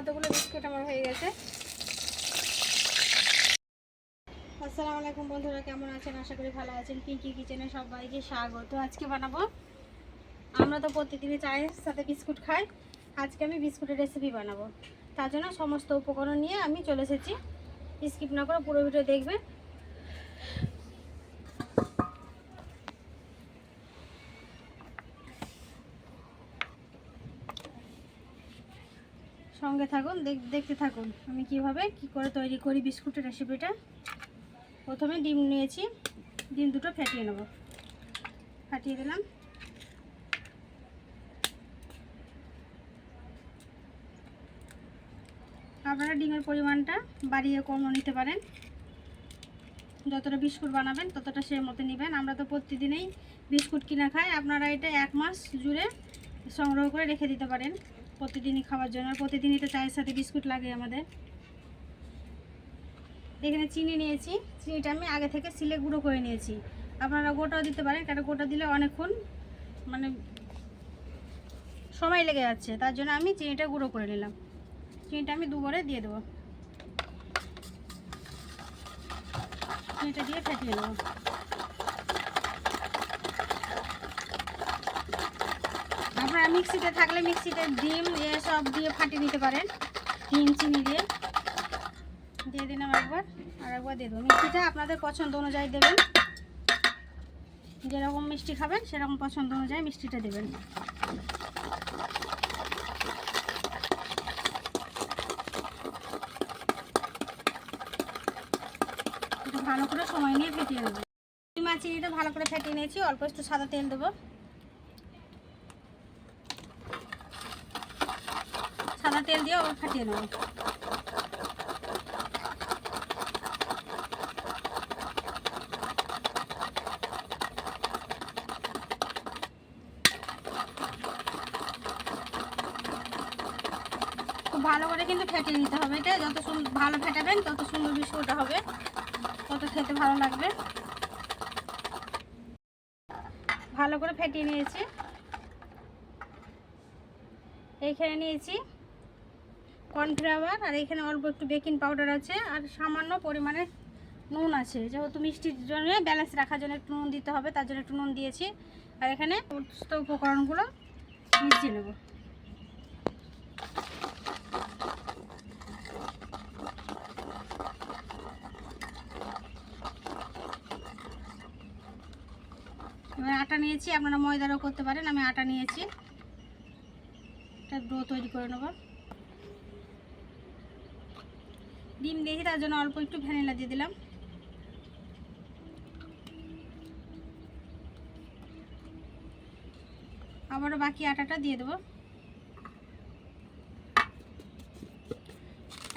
কতগুলো বিস্কুট আমার হয়ে গেছে। আসসালামু আলাইকুম বন্ধুরা, কেমন আছেন? আশা করি ভালো আছেন। পিঙ্কি কিচেনে সবাইকে স্বাগত। আজকে বানাবো, আমরা তো প্রতিদিনই চায়ের সাথে বিস্কুট খাই। আজকে আমি বিস্কুটের রেসিপি বানাবো। তার জন্য সমস্ত উপকরণ নিয়ে আমি চলে এসেছি। স্কিপ না করে পুরো ভিডিও দেখবেন। সঙ্গে থাকুন, দেখ- দেখতে থাকুন আমি কীভাবে কি করে তৈরি করি বিস্কুটের রেসিপিটা। প্রথমে ডিম নিয়েছি, ডিম দুটো ফেটিয়ে নেব। ফাটিয়ে দিলাম। আপনারা ডিমের পরিমাণটা বাড়িয়ে কমও নিতে পারেন। যতটা বিস্কুট বানাবেন, ততটা সে মতো নেবেন। আমরা তো প্রতিদিনেই বিস্কুট কিনা খাই, আপনারা এটা এক মাস জুড়ে সংগ্রহ করে রেখে দিতে পারেন। প্রতিদিনই খাওয়ার জন্য। প্রতিদিনই তো চায়ের সাথে বিস্কুট লাগে আমাদের। এখানে চিনি নিয়েছি। চিনিটা আমি আগে থেকে সিলে গুঁড়ো করে নিয়েছি। আপনারা গোটাও দিতে পারেন, কারণ গোটা দিলে অনেকক্ষণ মানে সময় লেগে যাচ্ছে। তার জন্য আমি চিনিটা গুঁড়ো করে নিলাম। চিনিটা আমি দুবারে দিয়ে দেবো। চিনিটা দিয়ে ফেটিয়ে নেব। আপনারা মিক্সিতে থাকলে মিক্সিতে ডিম সব দিয়ে ফাটিয়ে নিতে পারেন। ডিম, চিনি দিয়ে। দিয়ে দিলাম একবার আর একবার দিয়ে দেবো। মিষ্টিটা আপনাদের পছন্দ অনুযায়ী দেবেন। যেরকম মিষ্টি খাবেন, সেরকম পছন্দ অনুযায়ী মিষ্টিটা দেবেন। ভালো করে সময় নিয়ে ফেটিয়ে নেব। মাছ চিনিটা ভালো করে ফেটিয়ে নিয়েছি, অল্প একটু সাদা তেল দেবো। সাদা তেল দিয়ে আবার ফাটিয়ে নেব খুব ভালো করে কিন্তু ফেটে নিতে হবে এটা। যত ভালো ফেটাবেন, তত সুন্দর বিস্কুটটা হবে, তত খেতে ভালো লাগবে। ভালো করে ফেটিয়ে নিয়েছি। এইখানে নিয়েছি কর্নফ্লাওয়ার, আর এখানে অল্প একটু বেকিং পাউডার আছে, আর সামান্য পরিমাণে নুন আছে। যেহেতু মিষ্টির জন্য ব্যালেন্স রাখার জন্য একটু নুন দিতে হবে, তার জন্য একটু নুন দিয়েছি। আর এখানে সমস্ত উপকরণগুলো মিশিয়ে নেব। আটা নিয়েছি, আপনারা ময়দারও করতে পারেন, আমি আটা নিয়েছি। একটা ডো তৈরি করে নেব। ডিম দিয়েছি, তার জন্য অল্প একটু ভ্যানিলা দিয়ে দিলাম। আবারও বাকি আটাটা দিয়ে দেবো।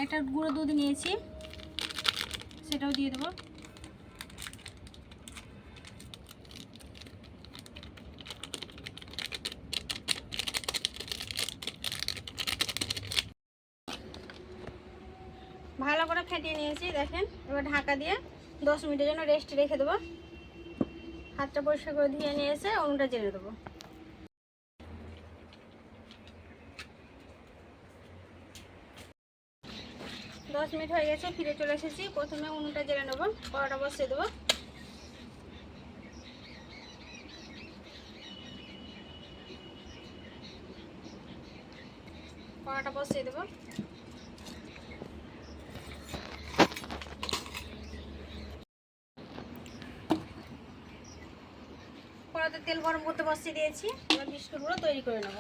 একটা গুঁড়ো দুধ নিয়েছি, সেটাও দিয়ে দেবো। ভালো করে ফেটিয়ে নিয়েছি, দেখেন। এবার ঢাকা দিয়ে দশ মিনিটের জন্য রেস্ট রেখে দেবো। হাতটা পরিষ্কার করে ধুয়ে নিয়ে এসে উনুনটা জেলে দেবো। দশ মিনিট হয়ে গেছে, ফিরে চলে এসেছি। প্রথমে উনুনটা জেলে নেব কড়াটা বসিয়ে দেবো। কড়াটা বসিয়ে দেবো। তেল গরম করতে বসিয়ে দিয়েছি। এবার বিস্কুটগুলো তৈরি করে নেব।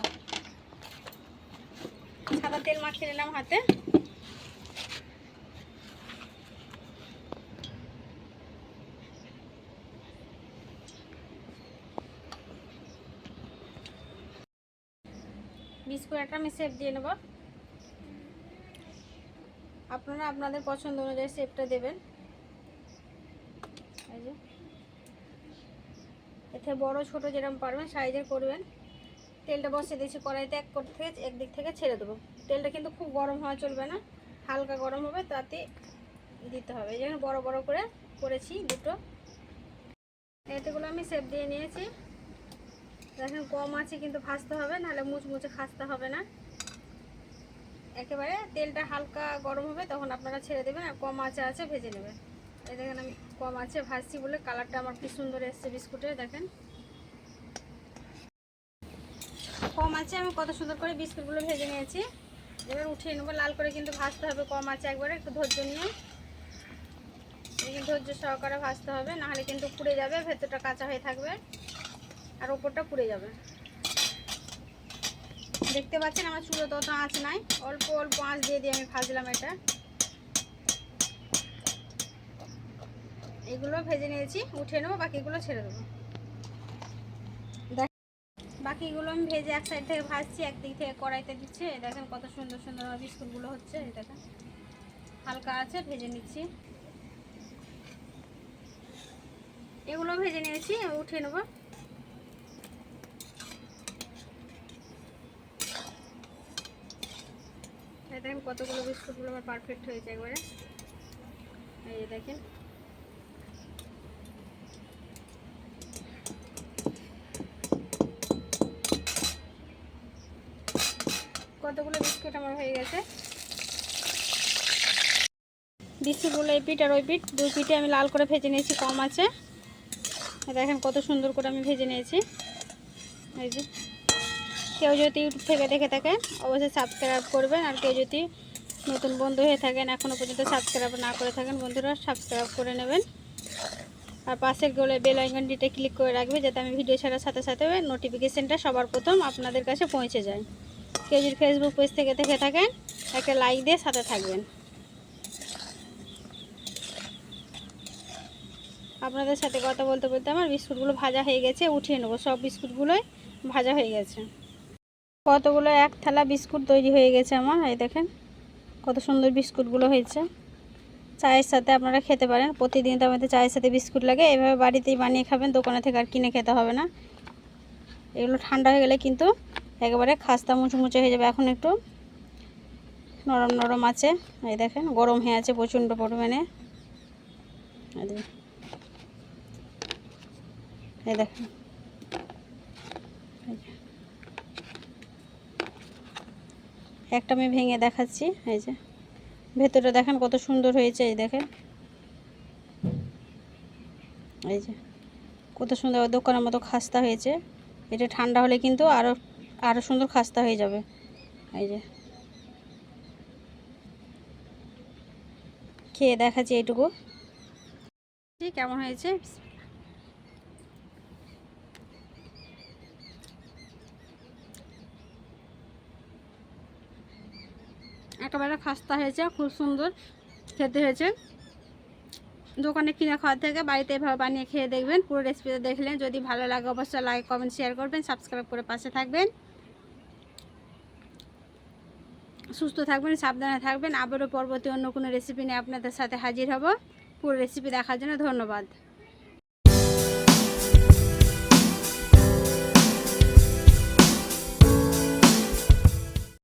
সাদা তেল মাখিয়ে নিলাম হাতে। বিস্কুট একটা আমি শেপ দিয়ে নেব। আপনারা আপনাদের পছন্দ অনুযায়ী শেপটা দেবেন। এই যে। এতে বড়, ছোট যেরকম পারবেন, সাইজের করবেন। তেলটা বসিয়ে দিয়েছি কড়াইতে, এক কোট থেকে একদিক থেকে ছেড়ে দেবো। তেলটা কিন্তু খুব গরম হওয়া চলবে না, হালকা গরম হবে, তাতে দিতে হবে। এই জন্য বড় বড় করে করেছি দুটো। এতেগুলো আমি সেপ দিয়ে নিয়েছি। দেখেন, কম আছে কিন্তু ভাজতে হবে, নাহলে মুচমুচে খাসতে হবে না। একেবারে তেলটা হালকা গরম হবে, তখন আপনারা ছেড়ে দেবেন, আর কম আঁচে আছে ভেজে নেবেন। এই দেখেন আমি কম আছে, ভাজছি বলে কালারটা আমার কি সুন্দর এসছে বিস্কুটে, দেখেন। কম আছে, আমি কত সুন্দর করে বিস্কুটগুলো ভেজে নিয়েছি। এবার উঠিয়ে নেব, লাল করে কিন্তু ভাজতে হবে, কম আছে একবারে, একটু ধৈর্য নিয়ে। ধৈর্য সহকারে ভাজতে হবে, নাহলে কিন্তু পুড়ে যাবে, ভেতরটা কাঁচা হয়ে থাকবে, আর ওপরটা পুড়ে যাবে। দেখতে পাচ্ছেন আমার চুলো তত আঁচ নাই, অল্প অল্প আঁচ দিয়ে দিয়ে আমি ভাজলাম এটা। এগুলো ভেজে নিয়েছি উঠে নেব, বাকিগুলো ছেড়ে দেবো। দেখ, বাকিগুলো আমি ভেজে এক সাইড থেকে ভাজছি একদিক থেকে কড়াইতে দিচ্ছে। দেখেন কত সুন্দর সুন্দর বিস্কুটগুলো হচ্ছে দেখেন। হালকা আছে, ভেজে নিচ্ছি। এগুলো ভেজে নিয়েছি উঠে নেব। দেখেন কতগুলো বিস্কুটগুলো আমার পারফেক্ট হয়েছে একবারে। এই দেখেন। কতগুলো বিস্কুট আমার হয়ে গেছে? বিস্কুটগুলো এই পিঠ আর ওই পিঠ, দুই পিঠে আমি লাল করে ভেজে নিয়েছি, কম আছে। দেখেন কত সুন্দর করে আমি ভেজে নিয়েছি। এই যে, কেউ যদি ইউটিউব থেকে দেখে থাকেন, অবশ্যই সাবস্ক্রাইব করবেন। আর কেউ যদি নতুন বন্ধু হয়ে থাকেন এখনও পর্যন্ত সাবস্ক্রাইব না করে থাকেন, বন্ধুরা সাবস্ক্রাইব করে নেবেন। আর পাশের গোলে বেল আইকনটিতে ক্লিক করে রাখবে, যাতে আমি ভিডিও ছাড়ার সাথে সাথে নোটিফিকেশানটা সবার প্রথম আপনাদের কাছে পৌঁছে যায়। যদি ফেসবুক পেজ থেকে দেখে থাকেন, একটা লাইক দিয়ে সাথে থাকবেন। আপনাদের সাথে কথা বলতে বলতে আমার বিস্কুটগুলো ভাজা হয়ে গেছে, উঠিয়ে নেব। সব বিস্কুটগুলোই ভাজা হয়ে গেছে। কতগুলো এক থালা বিস্কুট তৈরি হয়ে গেছে আমার, এই দেখেন কত সুন্দর বিস্কুটগুলো হয়েছে। চায়ের সাথে আপনারা খেতে পারেন, প্রতিদিন তো আমাদের চায়ের সাথে বিস্কুট লাগে, এভাবে বাড়িতেই বানিয়ে খাবেন, দোকানে থেকে আর কিনে খেতে হবে না। এগুলো ঠান্ডা হয়ে গেলে কিন্তু একেবারে খাস্তা মুচমুচে হয়ে যাবে। এখন একটু নরম নরম আছে। এই দেখেন, গরম হয়ে আছে প্রচণ্ড পরিমাণে। এই দেখেন। একটা আমি ভেঙে দেখাচ্ছি। এই যে ভেতরে দেখেন কত সুন্দর হয়েছে। এই দেখেন। এই যে, কত সুন্দর দোকানের মতো খাস্তা হয়েছে। এটা ঠান্ডা হলে কিন্তু আরও আরও সুন্দর খাস্তা হয়ে যাবে। এই যে। খেয়ে দেখাচ্ছি এইটুকু। কেমন হয়েছে? একেবারে খাস্তা হয়েছে, খুব সুন্দর খেতে হয়েছে। দোকানে কিনে খাওয়ার থেকে বাড়িতে এভাবে বানিয়ে খেয়ে দেখবেন, পুরো রেসিপিটা দেখলেন যদি ভালো লাগে, অবশ্যই লাইক কমেন্ট শেয়ার করবেন সাবস্ক্রাইব করে পাশে থাকবেন। সুস্থ থাকবেন, সাবধানে থাকবেন। আবারও পরবর্তী অন্য কোনো রেসিপি নিয়ে আপনাদের সাথে হাজির হব। পুরো রেসিপি দেখার জন্য ধন্যবাদ।